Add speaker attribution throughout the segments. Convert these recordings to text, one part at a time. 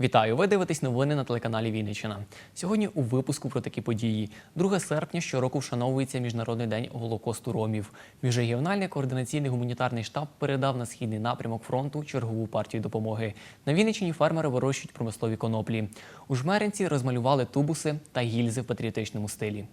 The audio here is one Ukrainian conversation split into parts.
Speaker 1: Вітаю! Ви дивитесь новини на телеканалі Вінниччина. Сьогодні у випуску про такі події. 2 серпня щороку вшановується Міжнародний день Голокосту Ромів. Міжрегіональний координаційний гуманітарний штаб передав на східний напрямок фронту чергову партію допомоги. На Вінниччині фермери вирощують промислові коноплі. У жмеринці розмалювали тубуси та гільзи в патріотичному стилі.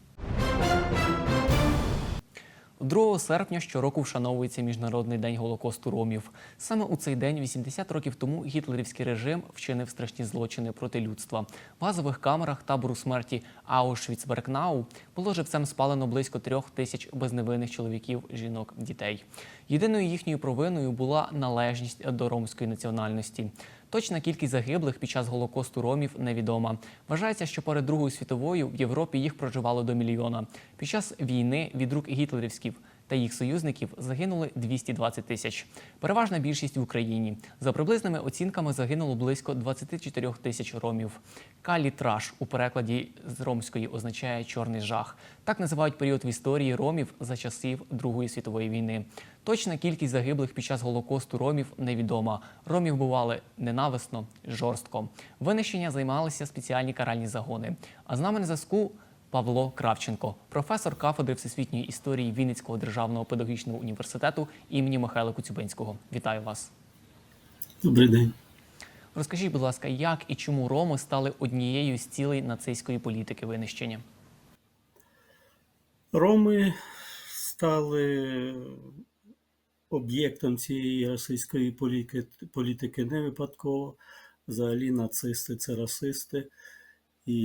Speaker 1: 2 серпня щороку вшановується Міжнародний день Голокосту Ромів. Саме у цей день, 80 років тому, гітлерівський режим вчинив страшні злочини проти людства. В газових камерах табору смерті Аушвіц-Беркнау було живцем спалено близько трьох тисяч безневинних чоловіків, жінок, дітей. Єдиною їхньою провиною була належність до ромської національності. Точна кількість загиблих під час голокосту ромів невідома. Вважається, що перед Другою світовою в Європі їх проживало до мільйона. Під час війни від рук гітлерівських та їх союзників загинули 220 тисяч. Переважна більшість в Україні. За приблизними оцінками загинуло близько 24 тисяч ромів. Калітраж у перекладі з ромської означає чорний жах. Так називають період в історії ромів за часів Другої світової війни. Точна кількість загиблих під час голокосту ромів невідома. Ромів бували ненависно, жорстко. Винищення займалися спеціальні каральні загони. А з нами на зв'язку Павло Кравченко, професор кафедри всесвітньої історії Вінницького державного педагогічного університету імені Михайла Коцюбинського. Вітаю вас.
Speaker 2: Добрий день.
Speaker 1: Розкажіть, будь ласка, як і чому роми стали однією з цілей нацистської політики винищення?
Speaker 2: Роми стали об'єктом цієї російської політики, політики не випадково. Взагалі нацисти це расисти, і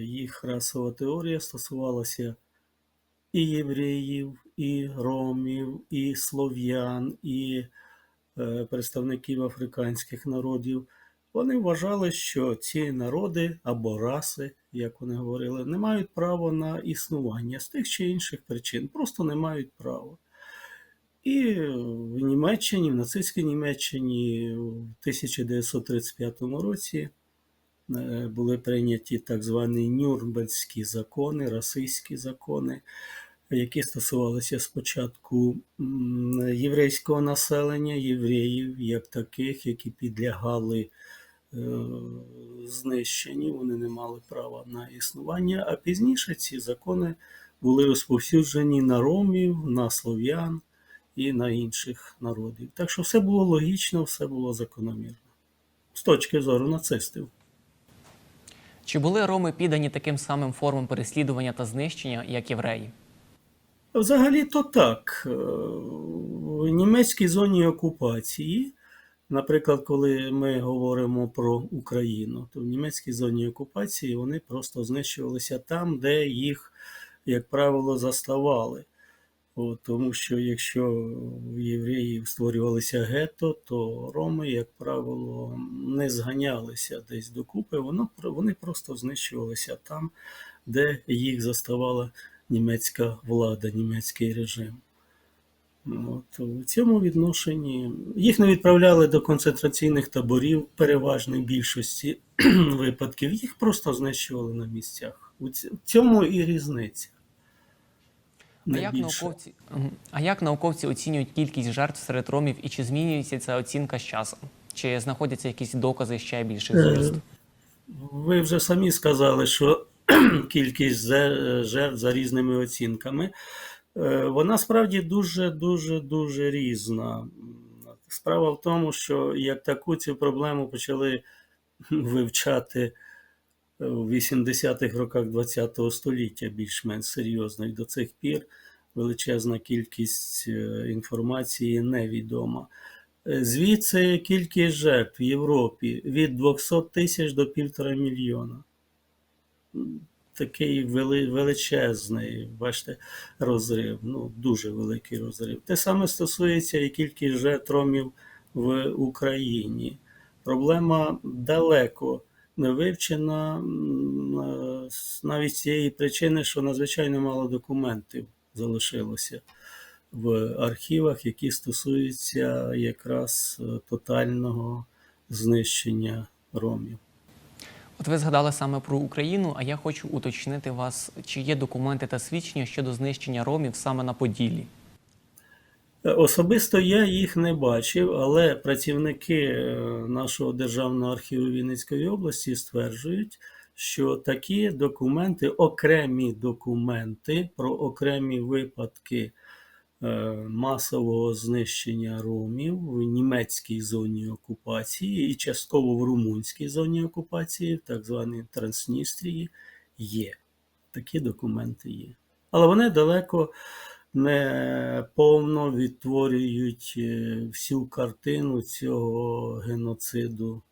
Speaker 2: їх расова теорія стосувалася і євреїв, і ромів, і слов'ян, і е, представників африканських народів. Вони вважали, що ці народи або раси, як вони говорили, не мають права на існування з тих чи інших причин, просто не мають права. І в Німеччині, в нацистській Німеччині в 1935 році були прийняті так звані Нюрнберзькі закони, расистські закони, які стосувалися спочатку єврейського населення, євреїв як таких, які підлягали е, знищенні, вони не мали права на існування. А пізніше ці закони були розповсюджені на ромів, на слов'ян і на інших народів. Так що все було логічно, все було закономірно. З точки зору нацистів.
Speaker 1: Чи були роми піддані таким самим формам переслідування та знищення, як євреї?
Speaker 2: Взагалі то так. Е, В німецькій зоні окупації, наприклад, коли ми говоримо про Україну, то в німецькій зоні окупації вони просто знищувалися там, де їх, як правило, заставали. От, тому що якщо в євреїв створювалися гетто, то роми, як правило, не зганялися десь докупи, воно, вони просто знищувалися там, де їх заставала німецька влада, німецький режим. От, у цьому відношенні їх не відправляли до концентраційних таборів в переважній більшості випадків, їх просто знищували на місцях. У цьому і різниця.
Speaker 1: А як, науковці, а як науковці оцінюють кількість жертв серед ромів і чи змінюється ця оцінка з часом? Чи знаходяться якісь докази ще більших
Speaker 2: Е,
Speaker 1: звірств?
Speaker 2: Ви вже самі сказали, що кількість жертв за різними оцінками, е, вона справді дуже, дуже, дуже різна. Справа в тому, що як таку цю проблему почали вивчати в 80-х роках ХХ століття більш-менш серйозно, і до цих пір величезна кількість е, інформації невідома. Е, Звідси кількість жертв в Європі від 200 тисяч до півтора мільйона. Такий величезний, бачите, розрив, ну дуже великий розрив. Те саме стосується і кількість жертв ромів в Україні. Проблема далеко не вивчена е, навіть цієї причини, що надзвичайно мало документів залишилося в архівах, які стосуються якраз е, тотального знищення ромів.
Speaker 1: От ви згадали саме про Україну, а я хочу уточнити вас, чи є документи та свідчення щодо знищення ромів саме на Поділлі?
Speaker 2: Особисто я їх не бачив, але працівники е, нашого Державного архіву Вінницької області стверджують, що такі документи, окремі документи про окремі випадки е, масового знищення ромів в німецькій зоні окупації і частково в румунській зоні окупації, в так званій Трансністрії, є. Такі документи є. Але вони далеко не повно відтворюють е, всю картину цього геноциду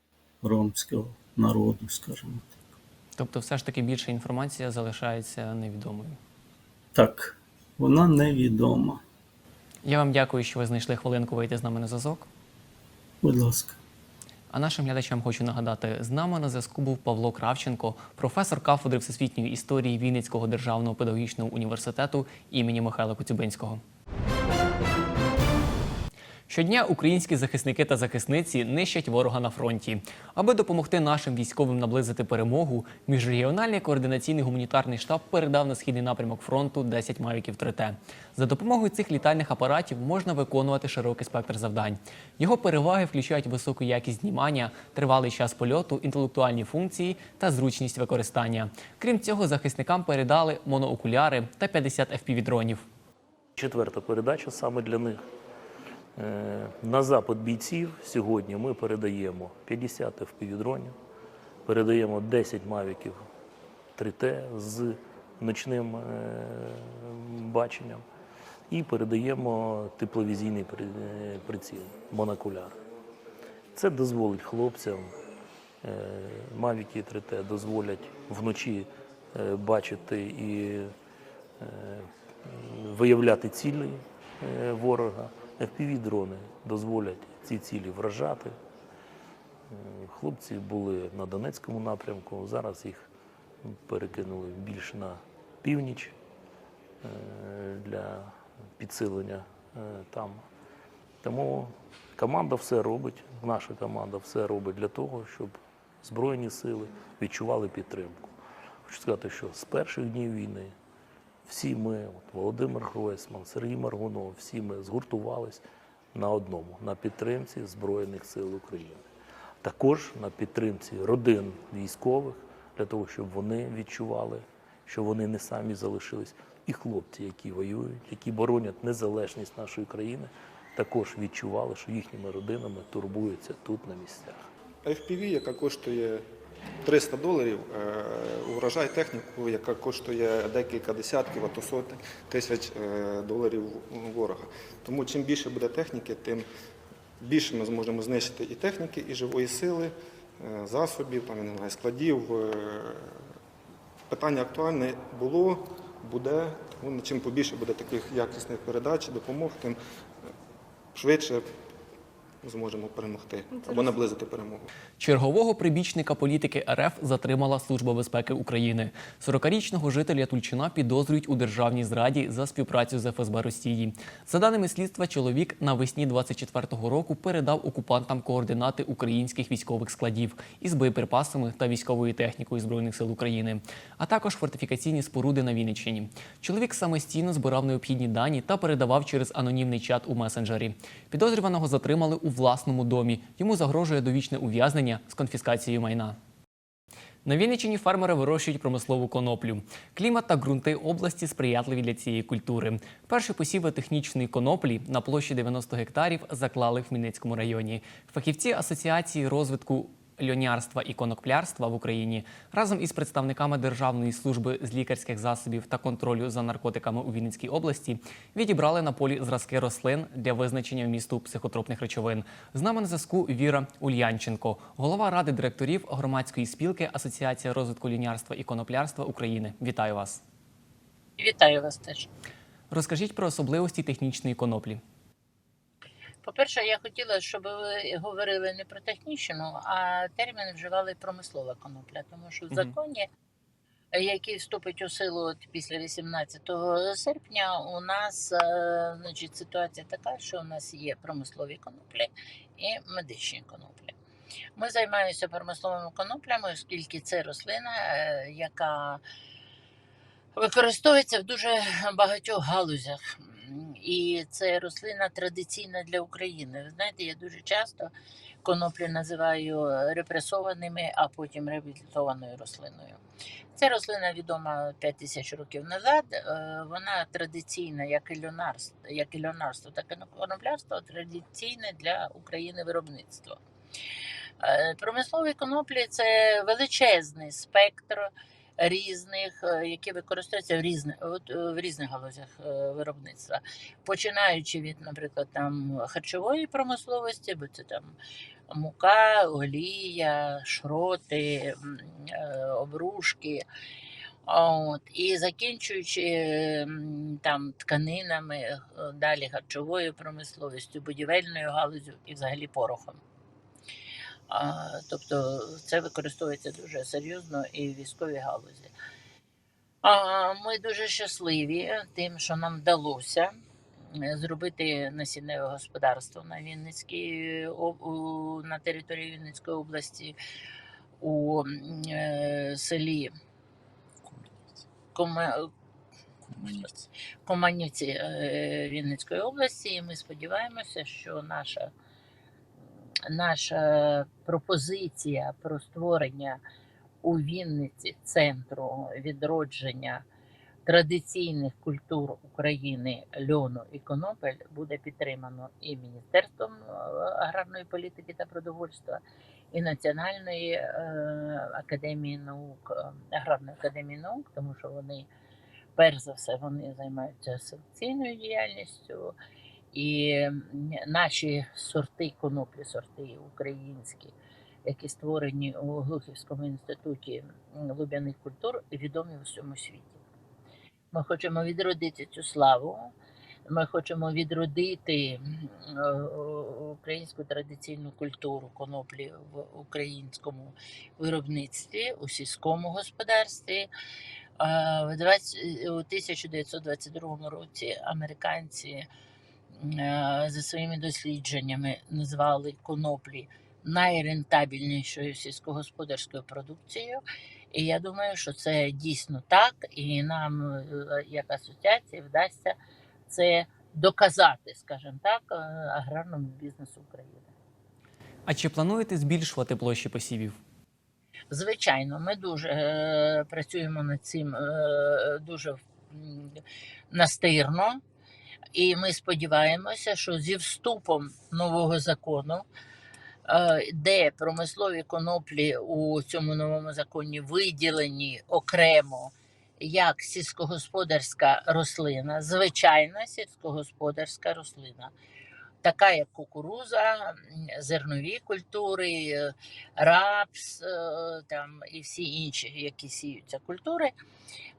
Speaker 2: ромського народу, скажімо так.
Speaker 1: Тобто, все ж таки більша інформація залишається невідомою.
Speaker 2: Так, вона невідома.
Speaker 1: Я вам дякую, що ви знайшли хвилинку вийти з нами на зв'язок.
Speaker 2: Будь ласка.
Speaker 1: А нашим глядачам хочу нагадати, з нами на зв'язку був Павло Кравченко, професор кафедри всесвітньої історії Вінницького державного педагогічного університету імені Михайла Коцюбинського. Щодня українські захисники та захисниці нищать ворога на фронті. Аби допомогти нашим військовим наблизити перемогу, міжрегіональний координаційний гуманітарний штаб передав на східний напрямок фронту 10 мавіків 3Т. За допомогою цих літальних апаратів можна виконувати широкий спектр завдань. Його переваги включають високу якість знімання, тривалий час польоту, інтелектуальні функції та зручність використання. Крім цього, захисникам передали моноокуляри та 50 FPV-дронів.
Speaker 3: Четверта передача саме для них. Е, На запит бійців сьогодні ми передаємо 50 FPV-дронів, передаємо 10 мавіків 3T з ночним е, баченням і передаємо тепловізійний е, приціл, монокуляр. Це дозволить хлопцям, мавіки 3T дозволять вночі бачити і виявляти цілі ворога. FPV-дрони дозволять ці цілі вражати. Хлопці були на Донецькому напрямку, зараз їх перекинули більш на північ е, для підсилення е, там. Тому команда все робить, наша команда все робить для того, щоб Збройні сили відчували підтримку. Хочу сказати, що з перших днів війни всі ми, от Володимир Гройсман, Сергій Маргунов, всі ми згуртувались на одному на підтримці Збройних сил України. Також на підтримці родин військових, для того, щоб вони відчували, що вони не самі залишились. І хлопці, які воюють, які боронять незалежність нашої країни, також відчували, що їхніми родинами турбуються тут на місцях.
Speaker 4: FPV, яка коштує 300 доларів, е, вражає техніку, яка коштує декілька десятків, а то сотень тисяч е, доларів ворога. Тому чим більше буде техніки, тим більше ми зможемо знищити і техніки, і живої сили, е, засобів, там, не знаю, складів. Питання актуальне було, буде. Тому чим побільше буде таких якісних передач, допомог, тим швидше зможемо перемогти або наблизити перемогу.
Speaker 1: Чергового прибічника політики РФ затримала Служба безпеки України. 40-річного жителя Тульчина підозрюють у державній зраді за співпрацю з ФСБ Росії. За даними слідства, чоловік навесні 24-го року передав окупантам координати українських військових складів із боєприпасами та військовою технікою збройних сил України, а також фортифікаційні споруди на Вінниччині. Чоловік самостійно збирав необхідні дані та передавав через анонімний чат у месенджері. Підозрюваного затримали у власному домі. Йому загрожує довічне ув'язнення з конфіскацією майна. На Вінниччині фермери вирощують промислову коноплю. Клімат та ґрунти області сприятливі для цієї культури. Перші посіви технічної коноплі на площі 90 гектарів заклали в Хмельницькому районі. Фахівці Асоціації розвитку льонярства і коноплярства в Україні разом із представниками Державної служби з лікарських засобів та контролю за наркотиками у Вінницькій області відібрали на полі зразки рослин для визначення вмісту психотропних речовин. З нами на зв'язку Віра Ульянченко, голова ради директорів громадської спілки Асоціація розвитку лінярства і коноплярства України. Вітаю вас!
Speaker 5: Вітаю вас теж.
Speaker 1: Розкажіть про особливості технічної коноплі.
Speaker 5: По-перше, я хотіла, щоб ви говорили не про технічну, а термін вживали промислова конопля, тому що в законі, який вступить у силу після 18 серпня, у нас е, значить, ситуація така, що у нас є промислові коноплі і медичні коноплі. Ми займаємося промисловими коноплями, оскільки це рослина, е, яка використовується в дуже багатьох галузях. І це рослина традиційна для України. Ви знаєте, я дуже часто коноплі називаю репресованими, а потім реабілітованою рослиною. Ця рослина відома 5 тисяч років назад. Е, Вона традиційна, як і льонарство, як і льонарство, так і коноплярство, традиційне для України виробництво. Е, Промислові коноплі це величезний спектр різних, е, які використовуються в різних от, е, в різних галузях е, виробництва, починаючи від, наприклад, там харчової промисловості, бо це там мука, олія, шроти, обрушки. От, і закінчуючи там тканинами, далі харчовою промисловістю, будівельною галузю і взагалі порохом. А, тобто це використовується дуже серйозно і в військовій галузі. А, ми дуже щасливі тим, що нам вдалося е, зробити насінневе господарство на Вінницькій на території Вінницької області у е, селі Кома- Команівці е, Вінницької області. І ми сподіваємося, що наша, наша пропозиція про створення у Вінниці центру відродження традиційних культур України льону і конопель буде підтримано і Міністерством е, аграрної політики та продовольства, і Національної е, академії наук, е, аграрної академії наук, тому що вони перш за все вони займаються селекційною діяльністю. І наші сорти коноплі, сорти українські, які створені у Глухівському інституті луб'яних культур, відомі в усьому світі. Ми хочемо відродити цю славу. Ми хочемо відродити українську традиційну культуру коноплі в українському виробництві, у сільському господарстві. В 20 у 1922 році американці за своїми дослідженнями назвали коноплі найрентабельнішою сільськогосподарською продукцією. І я думаю, що це дійсно так, і нам, е, як асоціації, вдасться це доказати, скажімо так, е, аграрному бізнесу України.
Speaker 1: А чи плануєте збільшувати площі посівів?
Speaker 5: Звичайно, ми дуже е, працюємо над цим е, дуже настирно, і ми сподіваємося, що зі вступом нового закону, е, де промислові коноплі у цьому новому законі виділені окремо як сільськогосподарська рослина, звичайна сільськогосподарська рослина. Така як кукуруза, зернові культури, е, рапс е, там, і всі інші, які сіються культури.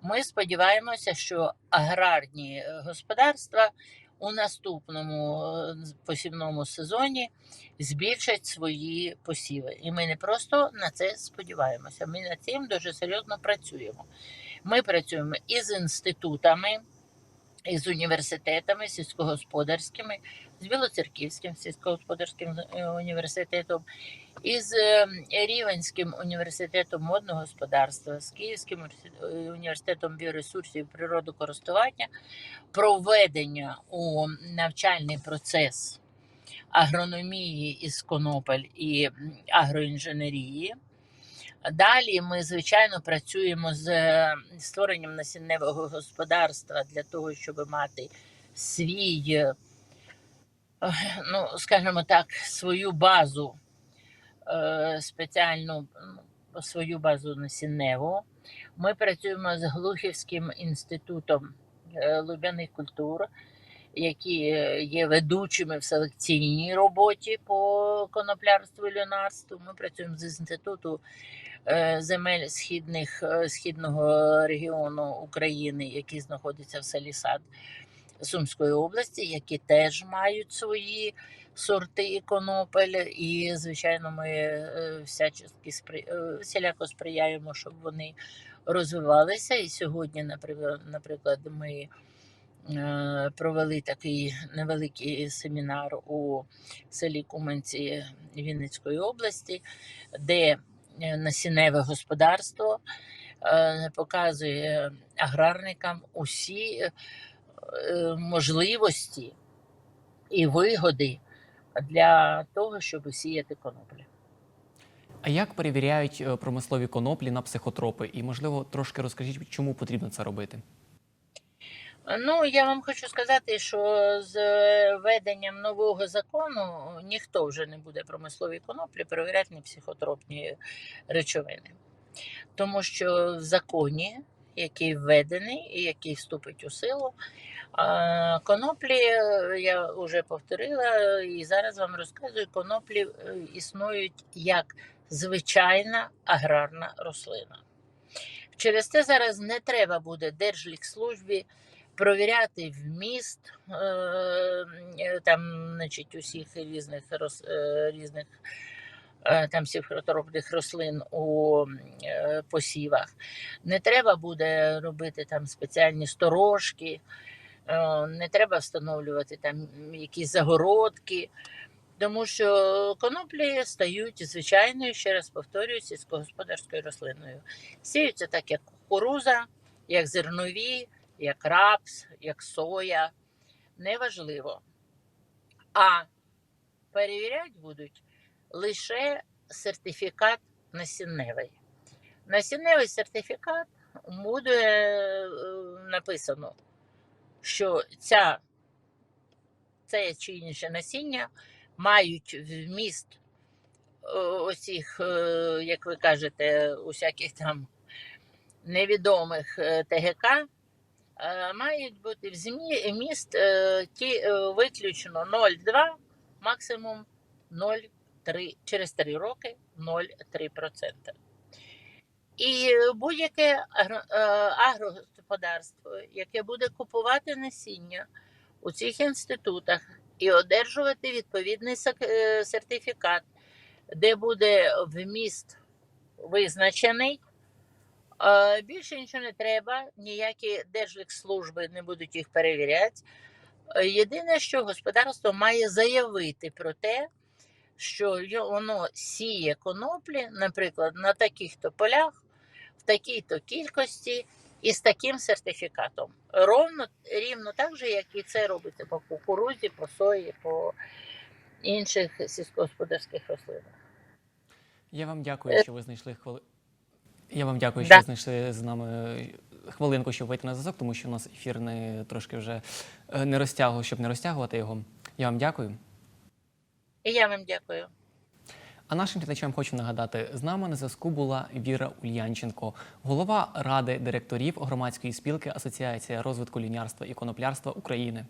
Speaker 5: Ми сподіваємося, що аграрні е, господарства у наступному посівному сезоні збільшать свої посіви. І ми не просто на це сподіваємося. Ми над цим дуже серйозно працюємо. Ми працюємо із інститутами, із університетами сільськогосподарськими, з Білоцерківським сільськогосподарським е, університетом, із е, Рівенським університетом модного господарства, з Київським е, університетом біоресурсів і природокористування, проведення у навчальний процес агрономії із конопель і агроінженерії. Далі ми, звичайно, працюємо з створенням насінневого господарства для того, щоб мати свій, ну, скажімо так, свою базу, е, спеціальну ну, свою базу насінневу. Ми працюємо з Глухівським інститутом е, луб'яних культур, які е, є ведучими в селекційній роботі по коноплярству і льонарству. Ми працюємо з інституту земель східних, східного регіону України, який знаходиться в селі Сад Сумської області, які теж мають свої сорти конопель. І, звичайно, ми е, всячески спри... е, всіляко сприяємо, щоб вони розвивалися. І сьогодні, наприклад, ми е, провели такий невеликий семінар у селі Куменці Вінницької області, де насінневе господарство показує аграрникам усі можливості і вигоди для того, щоб сіяти коноплі.
Speaker 1: А як перевіряють е, промислові коноплі на психотропи? І, можливо, трошки розкажіть, чому потрібно це робити?
Speaker 5: Ну, я вам хочу сказати, що з е, введенням нового закону ніхто вже не буде промислові коноплі перевіряти на психотропні речовини. Тому що в законі, який введений і який вступить у силу, а, коноплі, е, я вже повторила і зараз вам розказую, коноплі е, існують як звичайна аграрна рослина. Через це зараз не треба буде Держлікслужбі провіряти вміст е, там, значить, усіх різних різних там психотропних рослин у посівах. Не треба буде робити там спеціальні сторожки, не треба встановлювати там якісь загородки. Тому що коноплі стають звичайною, ще раз повторюю, сільськогосподарською рослиною. Сіються так, як кукуруза, як зернові, як рапс, як соя. Неважливо. А перевіряти будуть лише сертифікат насінневий. Насінневий сертифікат буде е, написано, що ця, це чи інше насіння мають вміст е, оцих, е, як ви кажете, усяких там невідомих е, ТГК, мають бути в е, ті, виключно 0,2, максимум 0,3, через 3 роки 0,3%. І будь-яке агро- агрогосподарство, яке буде купувати насіння у цих інститутах і одержувати відповідний е, сертифікат, де буде вміст визначений, більше нічого не треба, ніякі держлікслужби не будуть їх перевіряти. Єдине, що господарство має заявити про те, що воно сіє коноплі, наприклад, на таких-то полях, в такій-то кількості і з таким сертифікатом. Ровно, рівно так же, як і це робиться по кукурузі, по сої, по інших сільськогосподарських рослинах.
Speaker 1: Я вам дякую, що ви знайшли хвили... Я вам дякую,
Speaker 5: Да.
Speaker 1: що ви знайшли з нами хвилинку, щоб вийти на зв'язок, тому що у нас ефір не трошки вже е, не розтягував, щоб не розтягувати його. Я вам дякую.
Speaker 5: І я вам дякую.
Speaker 1: А нашим глядачам хочу нагадати, з нами на зв'язку була Віра Ульянченко, голова ради директорів громадської спілки Асоціація розвитку лінярства і коноплярства України.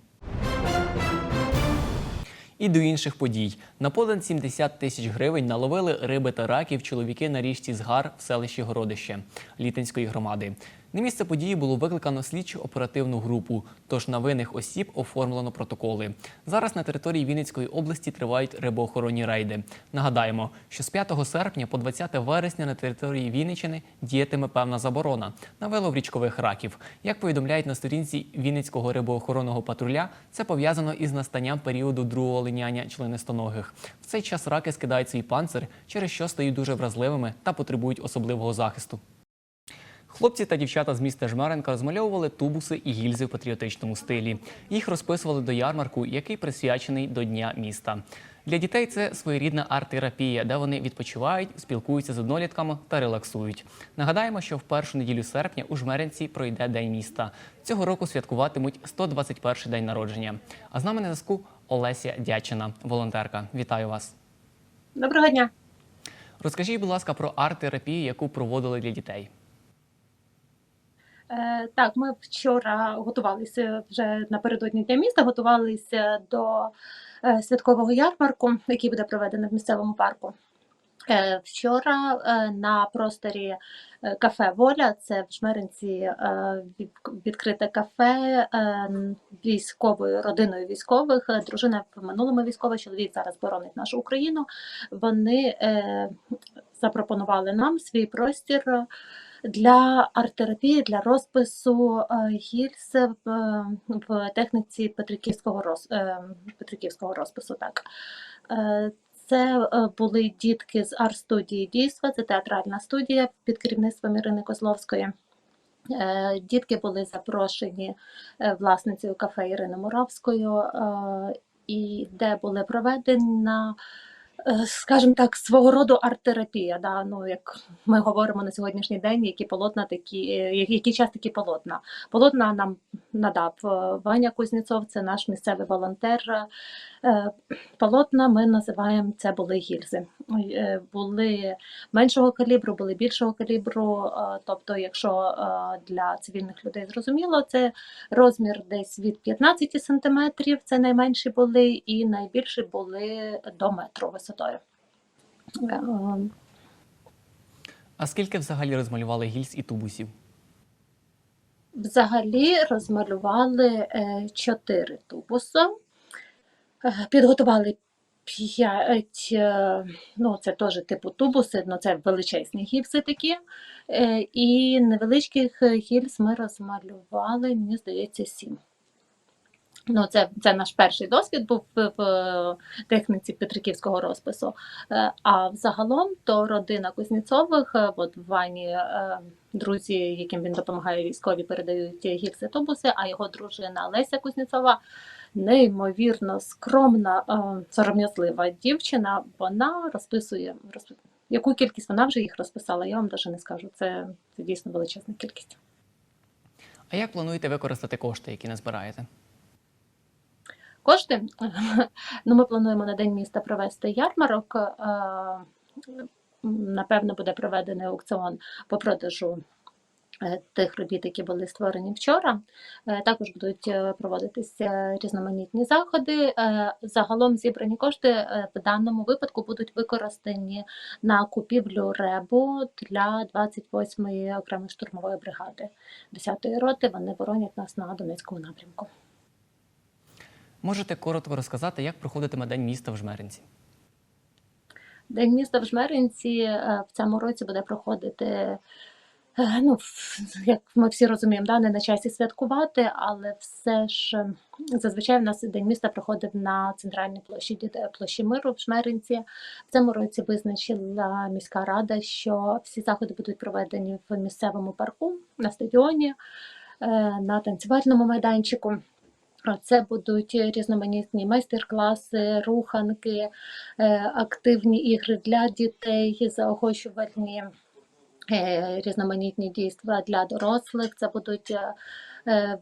Speaker 1: І до інших подій. На понад 70 тисяч гривень наловили риби та раків чоловіки на річці Згар в селищі Городище Літинської громади. На місце події було викликано слідчу оперативну групу, тож на винних осіб оформлено протоколи. Зараз на території Вінницької області тривають рибоохоронні рейди. Нагадаємо, що з 5 серпня по 20 вересня на території Вінниччини діятиме певна заборона на вилов річкових раків. Як повідомляють на сторінці Вінницького рибоохоронного патруля, це пов'язано із настанням періоду другого линяння членистоногих. В цей час раки скидають свій панцир, через що стають дуже вразливими та потребують особливого захисту. Хлопці та дівчата з міста Жмеренка розмальовували тубуси і гільзи в патріотичному стилі. Їх розписували до ярмарку, який присвячений до Дня міста. Для дітей це своєрідна арт-терапія, де вони відпочивають, спілкуються з однолітками та релаксують. Нагадаємо, що в першу неділю серпня у Жмеринці пройде День міста. Цього року святкуватимуть 121-й день народження. А з нами на зв'язку Олеся Дячина, волонтерка. Вітаю вас.
Speaker 6: Доброго дня.
Speaker 1: Розкажіть, будь ласка, про арт-терапію, яку проводили для дітей.
Speaker 6: Е, Так, ми вчора готувалися вже напередодні для міста, готувалися до е, святкового ярмарку, який буде проведений в місцевому парку. Е, Вчора на просторі кафе Воля, це в Жмеринці відкрите кафе військовою родиною військових. Дружина в минулому військова, чоловік зараз боронить нашу Україну. Вони запропонували нам свій простір для арт-терапії, для розпису е, гільз в, техніці Петриківського, роз, е, Петриківського розпису. Так. Е, Це були дітки з арт-студії дійства, це театральна студія під керівництвом Ірини Козловської. Дітки були запрошені власницею кафе Іриною Муравською, і де були проведена, е, скажімо так, свого роду арт-терапія. Да? Ну, як ми говоримо на сьогоднішній день, які полотна такі, які який час такі полотна. Полотна нам надав е, Ваня Кузнєцов, це наш місцевий волонтер. Е, Полотна ми називаємо це були гільзи. Е, Були меншого калібру, були більшого калібру. е, Тобто, якщо для цивільних людей зрозуміло, це розмір десь від 15 сантиметрів, це найменші були, і найбільші були до метру висотою.
Speaker 1: А скільки взагалі розмалювали гільз і тубусів?
Speaker 6: Взагалі розмалювали чотири тубуси, Е, підготували п'ять, е, ну це теж типу тубуси, ну це величезні гільзи такі. Е, І невеличких гільз ми розмалювали, мені здається, сім. Ну, це, це наш перший досвід був в, техніці Петриківського розпису. Е, А взагалом то родина Кузнєцових, от Вані друзі, яким він допомагає військові, передають гільзи тубуси, а його дружина Леся Кузнєцова неймовірно скромна, е, сором'язлива дівчина. Вона розписує розп- яку кількість вона вже їх розписала, я вам навіть не скажу. Це, це дійсно величезна кількість.
Speaker 1: А як плануєте використати кошти, які назбираєте?
Speaker 6: Кошти ну, ми плануємо на день міста провести ярмарок. е, Напевно, буде проведений аукціон по продажу тих робіт, які були створені вчора. Е, Також будуть е, проводитися різноманітні заходи. Е, Загалом зібрані кошти е, в даному випадку будуть використані на купівлю ребу для 28-ї окремої штурмової бригади 10-ї роти. Вони боронять нас на Донецькому напрямку.
Speaker 1: Можете коротко розказати, як проходитиме День міста в Жмеринці?
Speaker 6: День міста в Жмеринці е, в цьому році буде проходити. Е, Ну, як ми всі розуміємо, да, не на часі святкувати, але все ж е, зазвичай в нас День міста проходив на центральній площі площі миру в Жмеринці. В цьому році визначила міська рада, що всі заходи будуть проведені в місцевому парку на стадіоні, е, на танцювальному майданчику. Це будуть різноманітні майстер-класи, руханки, е, активні ігри для дітей, заохочувальні е, різноманітні дійства для дорослих. Це будуть е, е,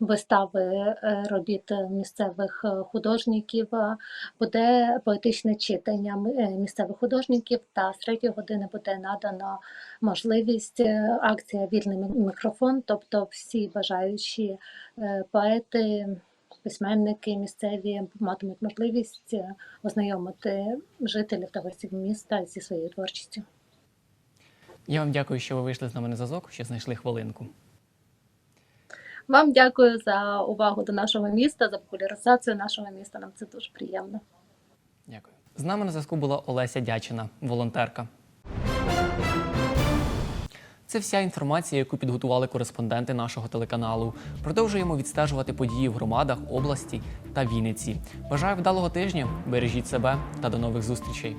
Speaker 6: вистави е, робіт місцевих е, художників. Е, Буде поетичне читання е, місцевих художників, та з третьої години буде надано можливість е, акція Вільний мікрофон, тобто всі бажаючі е, поети. Письменники місцеві матимуть можливість е, ознайомити жителів та гостів міста зі своєю творчістю.
Speaker 1: Я вам дякую, що ви вийшли з нами на зв'язок, що знайшли хвилинку.
Speaker 6: Вам дякую за увагу до нашого міста, за популяризацію нашого міста. Нам це дуже приємно.
Speaker 1: Дякую. З нами на зв'язку була Олеся Дячина, волонтерка. Це вся інформація, яку підготували кореспонденти нашого телеканалу. Продовжуємо відстежувати події в громадах, області та Вінниці. Бажаю вдалого тижня, бережіть себе та до нових зустрічей.